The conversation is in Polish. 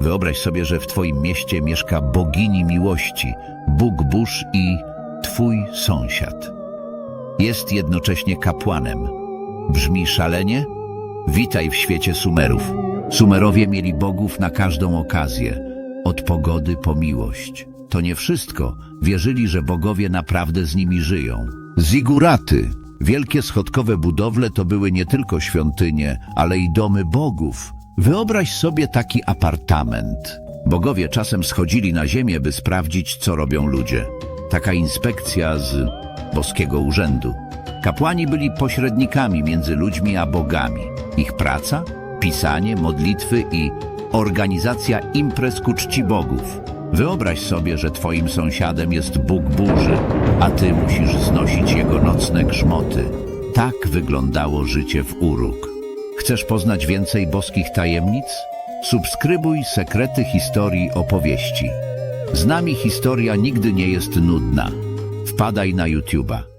Wyobraź sobie, że w twoim mieście mieszka bogini miłości, Bóg Bóż i twój sąsiad. Jest jednocześnie kapłanem. Brzmi szalenie? Witaj w świecie Sumerów. Sumerowie mieli bogów na każdą okazję, od pogody po miłość. To nie wszystko. Wierzyli, że bogowie naprawdę z nimi żyją. Ziguraty, wielkie schodkowe budowle to były nie tylko świątynie, ale i domy bogów. Wyobraź sobie taki apartament. Bogowie czasem schodzili na ziemię, by sprawdzić, co robią ludzie. Taka inspekcja z boskiego urzędu. Kapłani byli pośrednikami między ludźmi a bogami. Ich praca? Pisanie, modlitwy i organizacja imprez ku czci bogów. Wyobraź sobie, że twoim sąsiadem jest Bóg burzy, a ty musisz znosić jego nocne grzmoty. Tak wyglądało życie w Uruk. Chcesz poznać więcej boskich tajemnic? Subskrybuj Sekrety Historii Opowieści. Z nami historia nigdy nie jest nudna. Wpadaj na YouTube'a.